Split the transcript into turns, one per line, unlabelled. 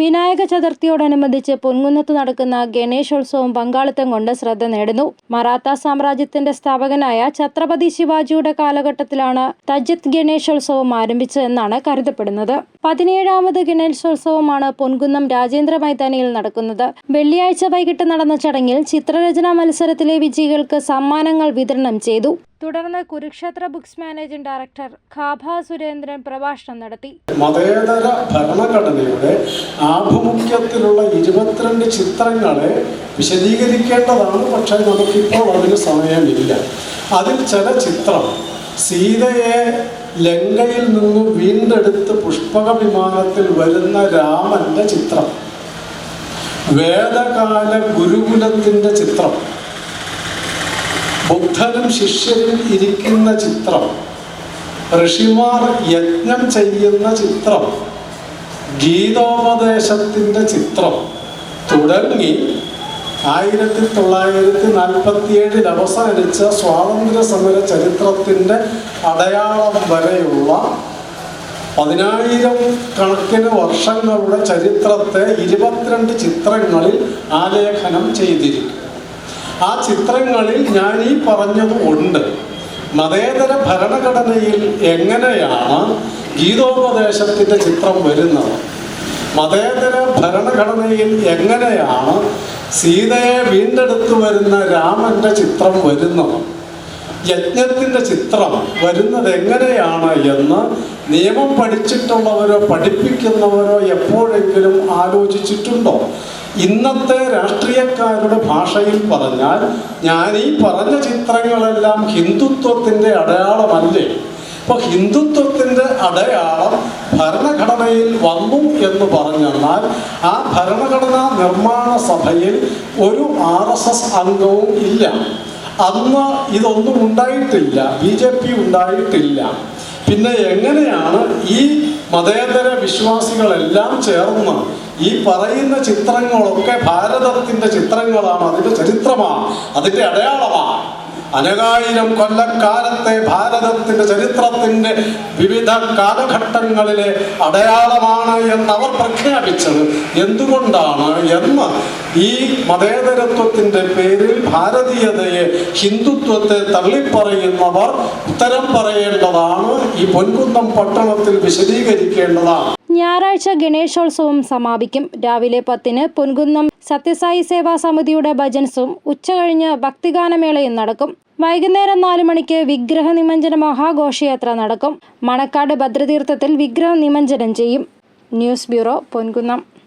വിനായക ചതുർത്ഥിയോടനുബന്ധിച്ച് പൊൻകുന്നത്ത് നടക്കുന്ന ഗണേശോത്സവം പങ്കാളിത്തം കൊണ്ട് ശ്രദ്ധ നേടുന്നു. മറാത്ത സാമ്രാജ്യത്തിന്റെ സ്ഥാപകനായ ഛത്രപതി ശിവാജിയുടെ കാലഘട്ടത്തിലാണ് തജിത് ഗണേശോത്സവം ആരംഭിച്ചതെന്നാണ് കരുതപ്പെടുന്നത്. പതിനേഴാമത് ഗണേശോത്സവമാണ് പൊൻകുന്നം രാജേന്ദ്ര മൈതാനിയിൽ നടക്കുന്നത്. വെള്ളിയാഴ്ച വൈകിട്ട് നടന്ന ചടങ്ങിൽ ചിത്രരചനാ മത്സരത്തിലെ വിജയികൾക്ക് സമ്മാനങ്ങൾ വിതരണം ചെയ്തു. തുടർന്ന് കുരുക്ഷേത്ര ബുക്സ് മാനേജിംഗ് ഡയറക്ടർ ഖാഭ സുരേന്ദ്രൻ പ്രഭാഷണം നടത്തി.
മതേതര ഭരണഘടനയുടെ ആഭിമുഖ്യത്തിലുള്ള ഇരുപത്തിരണ്ട് ചിത്രങ്ങളെ വിശദീകരിക്കേണ്ടതാണ്. പക്ഷേ നമുക്കിപ്പോൾ അതിന് സമയമില്ല. അതിൽ ചില ചിത്രം സീതയെ ലങ്കയിൽ നിന്നും വീണ്ടെടുത്ത് പുഷ്പക വിമാനത്തിൽ വരുന്ന രാമന്റെ ചിത്രം. വേദകാല ഗുരുകുലത്തിന്റെ ചിത്രം. ബുദ്ധനും ശിഷ്യനും ഇരിക്കുന്ന ചിത്രം. ഋഷിമാർ യജ്ഞം ചെയ്യുന്ന ചിത്രം. ഗീതോപദേശത്തിന്റെ ചിത്രം. തുടങ്ങി ആയിരത്തി തൊള്ളായിരത്തി നാൽപ്പത്തിയേഴിൽ അവസാനിച്ച സ്വാതന്ത്ര്യ സമര ചരിത്രത്തിന്റെ അടയാളം വരെയുള്ള പതിനായിരം കണക്കിന് വർഷങ്ങളുടെ ചരിത്രത്തെ ഇരുപത്തിരണ്ട് ചിത്രങ്ങളിൽ ആലേഖനം ചെയ്തിരിക്കും. ആ ചിത്രങ്ങളിൽ ഞാൻ ഈ പറഞ്ഞത് ഉണ്ട്. മതേതര ഭരണഘടനയിൽ എങ്ങനെയാണ് ഗീതോപദേശത്തിന്റെ ചിത്രം വരുന്നത്? മതേതര ഭരണഘടനയിൽ എങ്ങനെയാണ് സീതയെ വീണ്ടെടുത്തു വരുന്ന രാമന്റെ ചിത്രം വരുന്നു. യജ്ഞത്തിന്റെ ചിത്രം വരുന്നത് എങ്ങനെയാണ് എന്ന് നിയമം പഠിച്ചിട്ടുള്ളവരോ പഠിപ്പിക്കുന്നവരോ എപ്പോഴെങ്കിലും ആലോചിച്ചിട്ടുണ്ടോ? ഇന്നത്തെ രാഷ്ട്രീയക്കാരുടെ ഭാഷയിൽ പറഞ്ഞാൽ ഞാൻ ഈ പറഞ്ഞ ചിത്രങ്ങളെല്ലാം ഹിന്ദുത്വത്തിന്റെ അടയാളമല്ലേ? അപ്പോൾ ഹിന്ദുത്വത്തിന്റെ അടയാളം ഭരണഘടനയിൽ വന്നു എന്ന് പറഞ്ഞെന്നാൽ ആ ഭരണഘടനാ നിർമ്മാണ സഭയിൽ ഒരു ആർ എസ് എസ് അംഗവും ഇല്ല. അന്ന് ഇതൊന്നും ഉണ്ടായിട്ടില്ല. ബി ജെ പി ഉണ്ടായിട്ടില്ല. പിന്നെ എങ്ങനെയാണ് ഈ മതേതര വിശ്വാസികളെല്ലാം ചേർന്ന് ഈ പറയുന്ന ചിത്രങ്ങളൊക്കെ ഭാരതത്തിന്റെ ചിത്രങ്ങളാണ്. അതിന്റെ ചരിത്രമാണ്. അതിന്റെ അടയാളമാണ്. അനകായിരം കൊല്ലക്കാലത്തെ ഭാരതത്തിന്റെ ചരിത്രത്തിന്റെ വിവിധ കാലഘട്ടങ്ങളിലെ അടയാളമാണ് എന്ന് അവർ പ്രഖ്യാപിച്ചത്. എന്തുകൊണ്ടാണ്? എന്ന് ഈ മതേതരത്വത്തിന്റെ പേരിൽ ഭാരതീയതയെ ഹിന്ദുത്വത്തെ തള്ളിപ്പറയുന്നവർ ഉത്തരം പറയേണ്ടതാണ്. ഈ പൊൻകുന്നം പട്ടണത്തിൽ വിശദീകരിക്കേണ്ടതാണ്.
ഞായറാഴ്ച ഗണേശോത്സവം സമാപിക്കും. രാവിലെ പത്തിന് പൊൻകുന്നം സത്യസായി സേവാ സമിതിയുടെ ഭജൻസും ഉച്ചകഴിഞ്ഞ് ഭക്തിഗാനമേളയും നടക്കും. വൈകുന്നേരം നാലു മണിക്ക് വിഗ്രഹ നിമഞ്ജന മഹാഘോഷയാത്ര നടക്കും. മണക്കാട് ഭദ്രതീർത്ഥത്തിൽ വിഗ്രഹ നിമഞ്ജനം ചെയ്യും. News bureau Ponkunnam.